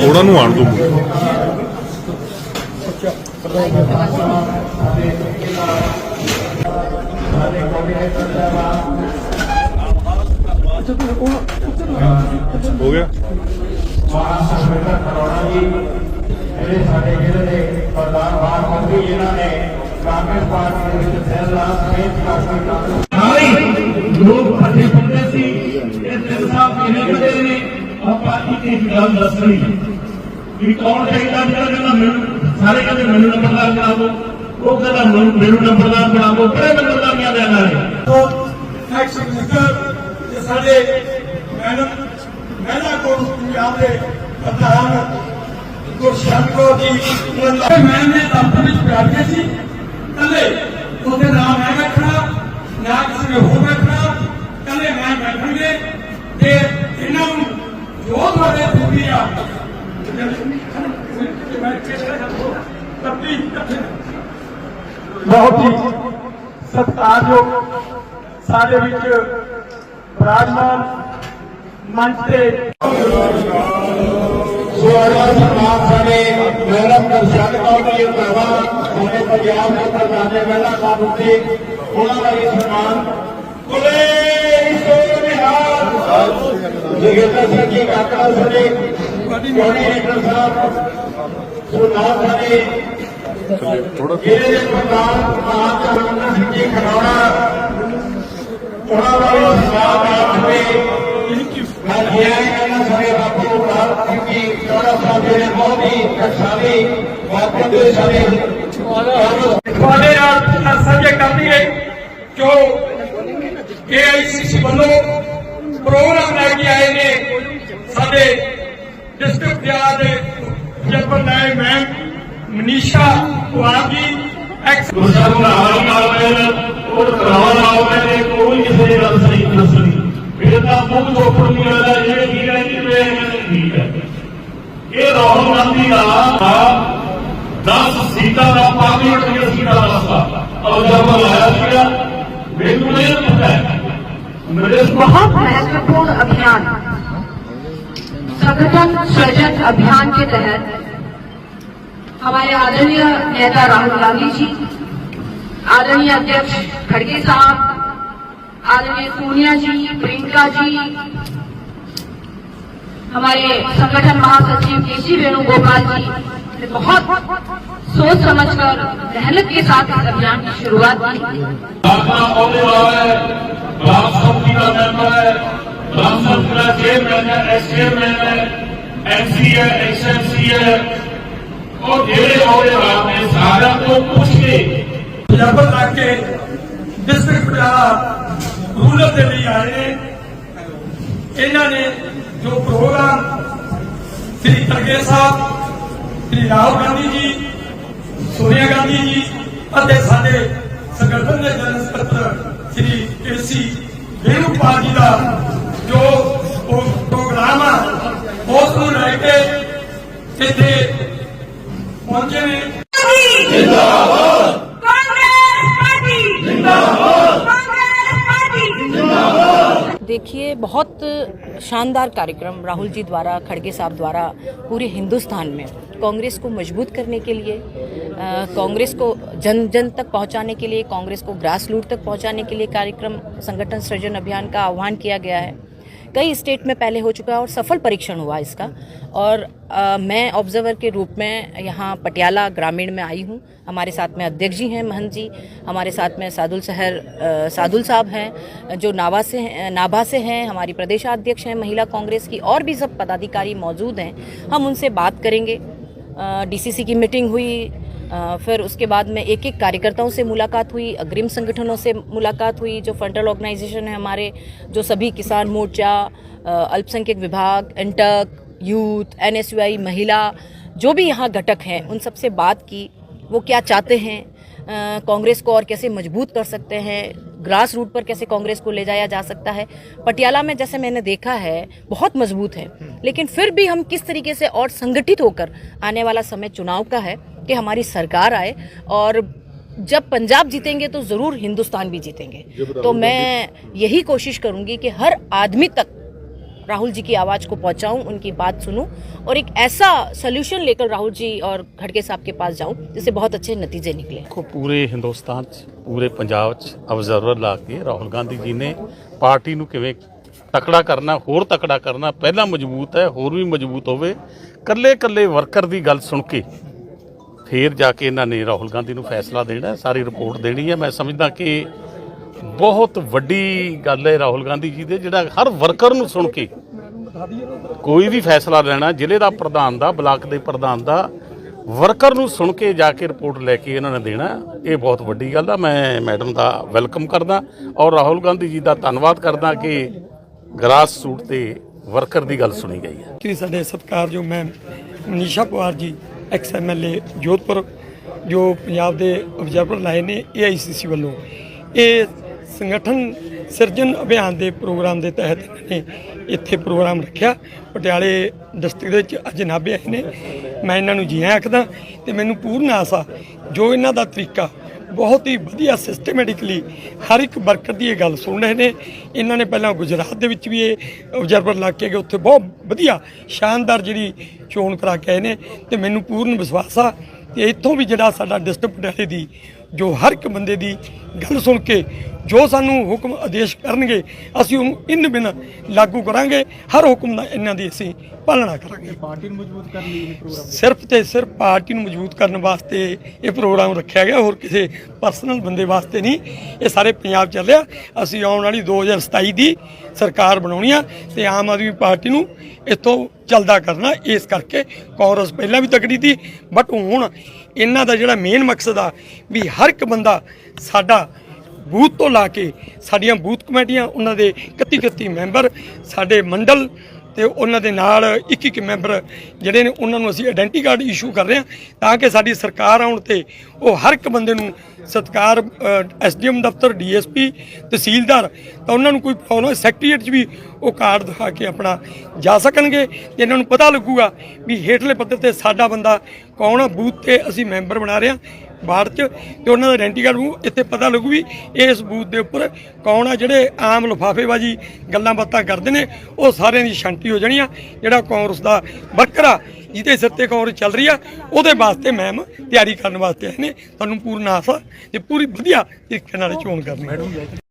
ਉਹਨਾਂ ਨੂੰ ਆਣ ਦੋ। ਹੋ ਗਿਆ। ਜਿਹੜੇ ਸਾਡੇ ਜ਼ਿਲ੍ਹੇ ਦੇ ਪ੍ਰਧਾਨ ਬਾਰ ਮੰਤਰੀ ਜਿਨ੍ਹਾਂ ਨੇ ਕਾਂਗਰਸ ਪਾਰਟੀ ਦੇ ਵਿੱਚ ਫੈਸਲਾ ਸਮੇਤ ਕਾਫੀ ਲੋਕ ਫੱਟੇ ਪੱਤੇ ਸੀ ਇਹ ਤਿੰਨ ਸਾਹਿਬ ਕਿਹਨੇ ਬਦੇ ਨੇ ਆਪਾਂ ਇੱਕ ਇੱਕ ਗੱਲ ਦੱਸਣੀ ਵੀ ਕੌਣ ਚਾਹੀਦਾ ਜਿਹੜਾ ਕਹਿੰਦਾ ਮੈਨੂੰ ਸਾਰੇ ਕਹਿੰਦੇ ਮੈਨੂੰ ਨੰਬਰਦਾਰ ਬਣਾ ਦਿਓ ਉਹ ਕਹਿੰਦਾ ਮੈਨੂੰ ਨੰਬਰਦਾਰ ਬਣਾ ਦਿਓ ਕਿਹੜੇ ਨੰਬਰਦਾਰੀਆਂ ਦੇ ਨਾਲੇ ਐਕਸ ਮਿਨਿਸਟਰ ਤੇ ਸਾਡੇ ਮੈਡਮ ਮਹਿਲਾ ਕੋਲ ਪੰਜਾਬ ਦੇ ਪ੍ਰਧਾਨ ਗੁਰਸ਼ਰਨ ਕੌਰ ਜੀ ਮੈਂ ਨੇ ਦਫ਼ਤਰ ਵਿੱਚ ਬੈਠੇ ਸੀ ਕੱਲੇ ਉਹਦੇ ਨਾਮ ਮੈਂ ਬੈਠਣਾ ਨਾ ਕਿਸੇ ਨੇ ਹੋਰ ਬੈਠਣਾ ਕੱਲੇ ਮੈਂ ਬੈਠਣਗੇ ਤੇ ਇਹਨਾਂ ਨੂੰ ਜੋ ਤੁਹਾਡੇ ਦਿੱਤੀ ਆ ਬਹੁਤ ਹੀ ਸਤਿਕਾਰਯੋਗ ਸਾਡੇ ਵਿੱਚ ਵਿਰਾਜਮਾਨ ਮੰਚ ਤੇ ਸਵਾਗਤ ਸਨਮਾਨ ਸਾਡੇ ਮੈਡਮ ਗੁਰਸ਼ਰਨ ਕੌਰ ਜੀ ਭਰਾਵਾ, ਸਾਡੇ ਪੰਜਾਬ ਦੇ ਪ੍ਰਧਾਨ ਦੇ ਮਹਿਲਾ ਕਾਨੂੰਨ ਦੇ ਉਹਨਾਂ ਦਾ ਇਹ ਸਨਮਾਨ ਕੁਲੇ ਸੋਗ ਬਿਹਾਰ ਜਗੇਂਦਰ ਸਿੰਘ ਜੀ ਕਾਕੜਾ ਸਾਡੇ ਕੋਆਰਡੀਨੇਟਰ ਸਾਹਿਬ, ਸੁਨਾਮ ਸਾਡੇ ਥੋੜਾ ਜਿਹੜੇ ਦੇ ਪ੍ਰਧਾਨ ਮਾਨ ਸਿੰਘ ਜੀ ਖਨੌੜਾ ਉਹਨਾਂ ਦਾ ਵੀ ਸਨਮਾਨ ਮੈਂ ਕਿਹਾ ਇਹਨਾਂ ਸਾਰੇ ਬਾਪੂ ਲਾਲ ਸਿੰਘ ਚੌੜਾ ਸਾਹਿਬ ਜਿਹੜੇ ਬਹੁਤ ਹੀ ਟਕਸਾਲੀ ਬਾਪੂ ਦੇ ਸਾਰੇ ਤੁਹਾਡੇ ਨਾਲ ਸਾਂਝੇ ਕਰਦੀ ਹੈ ਜੋ ਏਆਈਸੀਸੀ ਵੱਲੋਂ ਪ੍ਰੋਗਰਾਮ ਲੈ ਕੇ ਆਏ ਨੇ, ਸਾਡੇ ਡਿਸਟ੍ਰਿਕਟ ਦੇ ਜਨਰਲ ਨਾਇਬ ਮੈਮ ਮਨੀਸ਼ਾ ਕੁਮਾਰ ਜੀ ਐਕਸ ਗੁਰਸ਼ਰਨ ਨਾਲ ਨਾਲ ਮੈਨ ਉਹ ਕਰਾਵਾ ਨਾਲ ਮੈਨ ਕੋਈ ਕਿਸੇ ਦੀ ਗੱਲ ਸਹੀ ਦੱਸਣੀ ਫਿਰ ਤਾਂ ਮੁੱਖ ਚੋਪੜ ਨਹੀਂ ਆਉਂਦਾ ਜਿਹੜੇ ਕੀ ਕਹਿੰਦੇ ਵੇ ਠੀਕ ਹੈ ਇਹ ਰਾਹੁਲ ਗਾਂਧੀ ਦਾ 10 ਸੀਟਾਂ ਦਾ ਪਾਰਲੀਮੈਂਟ ਦੀਆਂ ਸੀਟਾਂ ਦਾ ਰਸਤਾ ਔਰ ਜਦ ਮੈਂ ਲਾਇਆ ਸੀਗਾ ਮੈਨੂੰ ਇਹ ਪਤਾ ਹੈ ਮੇਰੇ बहुत महत्वपूर्ण अभियान संगठन सृजन अभियान के तहत हमारे आदरणीय नेता राहुल गांधी जी, आदरणीय अध्यक्ष खड़गे साहब, आदरणीय सोनिया जी, प्रियंका जी, हमारे संगठन महासचिव के सी वेणुगोपाल जी, ने बहुत सोच समझकर मेहनत के साथ इस अभियान की शुरुआत की। है एस एम सी है ਉਹ ਜਿਹੜੇ ਉਹਦੇ ਨੇ ਸਾਰਿਆਂ ਤੋਂ ਪੁੱਛ ਕੇ ਪੰਜਾਬਨ ਲੱਗ ਕੇ ਡਿਸਟ੍ਰਿਕਟ ਪਟਿਆਲਾ ਰੂਰਲ ਦੇ ਲਈ ਆਏ ਨੇ ਇਹਨਾਂ ਨੇ ਜੋ ਪ੍ਰੋਗਰਾਮ ਸ੍ਰੀ ਖੜਗੇ ਸਾਹਿਬ ਸ੍ਰੀ ਰਾਹੁਲ ਗਾਂਧੀ ਜੀ ਸੋਨੀਆ ਗਾਂਧੀ ਜੀ ਅਤੇ ਸਾਡੇ ਸੰਗਠਨ ਦੇ ਜਨਰਲ ਸਕੱਤਰ ਸ੍ਰੀ ਕੇਸੀ ਵੇਣੂਪਾਲ ਜੀ ਦਾ ਜੋ ਪ੍ਰੋਗਰਾਮ ਆ, ਉਸ ਨੂੰ ਲੈ ਕੇ ਇੱਥੇ पहुँचे हैं। देखिए, बहुत शानदार कार्यक्रम राहुल जी द्वारा, खड़गे साहब द्वारा पूरे हिंदुस्तान में। कांग्रेस को मज़बूत करने के लिए कांग्रेस को जन जन तक पहुँचाने के लिए, कांग्रेस को ग्रास रूट तक पहुँचाने के लिए कार्यक्रम, संगठन सृजन अभियान का आह्वान किया गया है। कई स्टेट में पहले हो चुका है और सफल परीक्षण हुआ इसका। और अ, मैं ऑब्जर्वर के रूप में यहाँ पटियाला ग्रामीण में आई हूँ। हमारे साथ में अध्यक्ष जी हैं महंत जी। हमारे साथ में सादुल शहर सादुल साहब हैं जो नाभा से हैं। नाभा से हैं हमारी प्रदेशाध्यक्ष हैं महिला कांग्रेस की और भी सब पदाधिकारी मौजूद हैं। हम उनसे बात करेंगे। डीसीसी की मीटिंग हुई फिर उसके बाद में एक एक कार्यकर्ताओं से मुलाकात हुई अग्रिम संगठनों से मुलाकात हुई जो फ्रंटल ऑर्गेनाइजेशन है हमारे जो सभी किसान मोर्चा अल्पसंख्यक विभाग इंटक यूथ एनएसयूआई महिला जो भी यहाँ घटक हैं उन सबसे बात की वो क्या चाहते हैं कांग्रेस को और कैसे मज़बूत कर सकते हैं ग्रास रूट पर कैसे कांग्रेस को ले जाया जा सकता है पटियाला में जैसे मैंने देखा है बहुत मज़बूत है लेकिन फिर भी हम किस तरीके से और संगठित होकर आने वाला समय चुनाव का है कि हमारी सरकार आए और जब पंजाब जीतेंगे तो ज़रूर हिंदुस्तान भी जीतेंगे तो मैं यही कोशिश करूंगी कि हर आदमी तक राहुल जी की आवाज़ को पहुंचाऊं उनकी बात सुनूं और एक ऐसा सोल्यूशन लेकर राहुल जी और खड़गे साहब के पास जाऊं जिससे बहुत अच्छे नतीजे निकले ਦੇਖੋ ਪੂਰੇ ਹਿੰਦੁਸਤਾਨ 'ਚ ਪੂਰੇ ਪੰਜਾਬ 'ਚ ਆਬਜ਼ਰਵਰ ਲਾ ਕੇ ਰਾਹੁਲ ਗਾਂਧੀ ਜੀ ਨੇ ਪਾਰਟੀ ਨੂੰ ਕਿਵੇਂ ਤਕੜਾ ਕਰਨਾ ਹੋਰ ਤਕੜਾ ਕਰਨਾ ਪਹਿਲਾਂ ਮਜ਼ਬੂਤ ਹੈ ਹੋਰ ਵੀ ਮਜ਼ਬੂਤ ਹੋਵੇ ਕੱਲੇ ਕੱਲੇ ਵਰਕਰ ਦੀ ਗੱਲ ਸੁਣ ਕੇ ਫੇਰ ਜਾ ਕੇ ਇਹਨਾਂ ਨੇ ਰਾਹੁਲ ਗਾਂਧੀ ਨੂੰ ਫੈਸਲਾ ਦੇਣਾ, ਸਾਰੀ ਰਿਪੋਰਟ ਦੇਣੀ ਹੈ। ਮੈਂ ਸਮਝਦਾ ਕਿ ਬਹੁਤ ਵੱਡੀ ਗੱਲ ਹੈ ਰਾਹੁਲ ਗਾਂਧੀ ਜੀ ਦੇ, ਜਿਹੜਾ ਹਰ ਵਰਕਰ ਨੂੰ ਸੁਣ ਕੇ ਕੋਈ ਵੀ ਫੈਸਲਾ ਲੈਣਾ, ਜ਼ਿਲ੍ਹੇ ਦਾ ਪ੍ਰਧਾਨ ਦਾ, ਬਲਾਕ ਦੇ ਪ੍ਰਧਾਨ ਦਾ, ਵਰਕਰ ਨੂੰ ਸੁਣ ਕੇ ਜਾ ਕੇ ਰਿਪੋਰਟ ਲੈ ਕੇ ਇਹਨਾਂ ਨੇ ਦੇਣਾ, ਇਹ ਬਹੁਤ ਵੱਡੀ ਗੱਲ ਆ। ਮੈਂ ਮੈਡਮ ਦਾ ਵੈਲਕਮ ਕਰਦਾ ਔਰ ਰਾਹੁਲ ਗਾਂਧੀ ਜੀ ਦਾ ਧੰਨਵਾਦ ਕਰਦਾ ਕਿ ਗਰਾਸ ਸੂਟ ਤੇ ਵਰਕਰ ਦੀ ਗੱਲ ਸੁਣੀ ਗਈ ਹੈ। ਕਿ ਸਾਡੇ ਸਤਿਕਾਰਯੋਗ ਮੈਮ ਮਨੀਸ਼ਾ ਪਵਾਰ ਜੀ ਐਕਸ ਐਮਐਲਏ ਜੋਧਪੁਰ, ਜੋ ਪੰਜਾਬ ਦੇ ਅਬਜ਼ਰਵਰ ਲਾਏ ਨੇ ਏਆਈਸੀਸੀ ਵੱਲੋਂ। ਇਹ ਸੰਗਠਨ ਸਿਰਜਣ ਅਭਿਆਨ ਦੇ ਪ੍ਰੋਗਰਾਮ ਦੇ ਤਹਿਤ ਇਹਨਾਂ ਨੇ ਇੱਥੇ ਪ੍ਰੋਗਰਾਮ ਰੱਖਿਆ। ਪਟਿਆਲੇ ਡਿਸਟ੍ਰਿਕਟ ਦੇ ਵਿੱਚ ਅੱਜ ਨਾਭੇ ਆਏ ਨੇ। ਮੈਂ ਇਹਨਾਂ ਨੂੰ ਜੀ ਆਖਦਾ, ਤੇ ਮੈਨੂੰ ਪੂਰਨ ਆਸ ਆ, ਜੋ ਇਹਨਾਂ ਦਾ ਤਰੀਕਾ ਬਹੁਤ ਹੀ ਵਧੀਆ ਸਿਸਟਮੈਟਿਕਲੀ ਹਰ ਇੱਕ ਵਰਕਰ ਦੀ ਇਹ ਗੱਲ ਸੁਣ ਰਹੇ ਨੇ। ਇਹਨਾਂ ਨੇ ਪਹਿਲਾਂ ਗੁਜਰਾਤ ਦੇ ਵਿੱਚ ਵੀ ਇਹ ਆਬਜ਼ਰਵਰ ਲਾ ਕੇ ਗਏ, ਉੱਥੇ ਬਹੁਤ ਵਧੀਆ ਸ਼ਾਨਦਾਰ ਜਿਹੜੀ ਚੋਣ ਕਰਾ ਕੇ ਆਏ ਨੇ ਤੇ ਮੈਨੂੰ ਪੂਰਨ ਵਿਸ਼ਵਾਸ ਆ ਤੇ ਇੱਥੋਂ ਵੀ ਜਿਹੜਾ ਸਾਡਾ ਡਿਸਟ੍ਰਿਕਟ ਪਟਿਆਲੇ ਦੀ ਜੋ ਹਰ ਇੱਕ ਬੰਦੇ ਦੀ ਗੱਲ ਸੁਣ ਕੇ ਜੋ ਸਾਨੂੰ ਹੁਕਮ ਆਦੇਸ਼ ਕਰਨਗੇ ਅਸੀਂ ਉਹਨੂੰ ਇਨ ਬਿਨ ਲਾਗੂ ਕਰਾਂਗੇ। ਹਰ ਹੁਕਮ ਦਾ ਇਹਨਾਂ ਦੀ ਅਸੀਂ ਪਾਲਣਾ ਕਰਾਂਗੇ। ਪਾਰਟੀ ਨੂੰ ਮਜ਼ਬੂਤ ਕਰਨ ਲਈ ਇਹ ਪ੍ਰੋਗਰਾਮ ਸਿਰਫ ਤੇ ਸਿਰਫ ਪਾਰਟੀ ਨੂੰ ਮਜ਼ਬੂਤ ਕਰਨ ਵਾਸਤੇ ਇਹ ਪ੍ਰੋਗਰਾਮ ਰੱਖਿਆ ਗਿਆ ਹੋਰ ਕਿਸੇ ਪਰਸਨਲ ਬੰਦੇ ਵਾਸਤੇ ਨਹੀਂ। ਇਹ ਸਾਰੇ ਪੰਜਾਬ ਚੱਲਿਆ ਅਸੀਂ ਆਉਣ ਵਾਲੀ 2027 ਦੀ ਸਰਕਾਰ ਬਣਾਉਣੀ ਆ ਤੇ ਆਮ ਆਦਮੀ ਪਾਰਟੀ ਨੂੰ ਇੱਥੋਂ ਚੱਲਦਾ ਕਰਨਾ, ਇਸ ਕਰਕੇ ਕਾਂਗਰਸ ਪਹਿਲਾਂ ਵੀ ਤਕੜੀ ਸੀ। ਬਟ ਹੁਣ ਇਹਨਾਂ ਦਾ ਜਿਹੜਾ ਮੇਨ ਮਕਸਦ ਆ ਵੀ ਹਰ ਇੱਕ ਬੰਦਾ ਸਾਡਾ ਬੂਥ ਤੋਂ ਲਾ ਕੇ ਸਾਡੀਆਂ ਬੂਥ ਕਮੇਟੀਆਂ, ਉਹਨਾਂ ਦੇ 31 31 ਮੈਂਬਰ, ਸਾਡੇ ਮੰਡਲ ਤੇ ਉਹਨਾਂ ਦੇ ਨਾਲ ਇੱਕ ਇੱਕ ਮੈਂਬਰ ਜਿਹੜੇ ਨੇ ਉਹਨਾਂ ਨੂੰ ਅਸੀਂ ਆਇਡੈਂਟੀ ਕਾਰਡ ਇਸ਼ੂ ਕਰ ਰਹੇ ਹਾਂ ਤਾਂ ਕਿ ਸਾਡੀ ਸਰਕਾਰ ਆਉਣ ਤੇ ਉਹ ਹਰ ਇੱਕ ਬੰਦੇ ਨੂੰ ਸਤਕਾਰ ਐਸਡੀਐਮ ਦਫ਼ਤਰ ਡੀਐਸਪੀ ਤਹਿਸੀਲਦਾਰ ਤਾਂ ਉਹਨਾਂ ਨੂੰ ਕੋਈ ਪ੍ਰੋਬਲਮ ਸੈਕਟਰੀਏਟ 'ਚ ਵੀ ਉਹ ਕਾਰਡ ਦਿਖਾ ਕੇ ਆਪਣਾ ਜਾ ਸਕਣਗੇ ਤੇ ਇਹਨਾਂ ਨੂੰ ਪਤਾ ਲੱਗੂਗਾ ਵੀ ਹੇਠਲੇ ਪੱਧਰ ਤੇ ਸਾਡਾ ਬੰਦਾ ਕੌਣ ਆ, ਬੂਥ ਤੇ ਅਸੀਂ ਮੈਂਬਰ ਬਣਾ ਰਹੇ ਹਾਂ। ਬਾੜ ਚ ਤੇ ਉਹਨਾਂ ਦਾ ਆਇਡੈਂਟੀ ਕਾਰਡ ਨੂੰ ਇੱਥੇ ਪਤਾ ਲੱਗੂ ਵੀ ਇਸ ਬੂਥ ਦੇ ਉੱਪਰ ਕੌਣ ਆ, ਜਿਹੜੇ ਆਮ ਲਿਫਾਫੇਬਾਜੀ ਗੱਲਾਂ ਬਾਤਾਂ ਕਰਦੇ ਨੇ, ਉਹ ਸਾਰਿਆਂ ਦੀ ਸ਼ਾਂਤੀ ਹੋ ਜਾਣੀ ਆ। ਜਿਹੜਾ ਕਾਂਗਰਸ ਦਾ ਵਰਕਰ ਆ, ਜਿਹਦੇ ਸਿਰ ਤੇ ਕਾਂਗਰਸ ਚੱਲ ਰਹੀ ਆ, ਉਹਦੇ ਵਾਸਤੇ ਮੈਮ ਤਿਆਰੀ ਕਰਨ ਵਾਸਤੇ ਆਏ ਨੇ। ਤੁਹਾਨੂੰ ਪੂਰਨ ਆਸ ਆ, ਤੇ ਪੂਰੀ ਵਧੀਆ ਤਰੀਕੇ ਨਾਲ ਚੋਣ ਕਰਨੀ।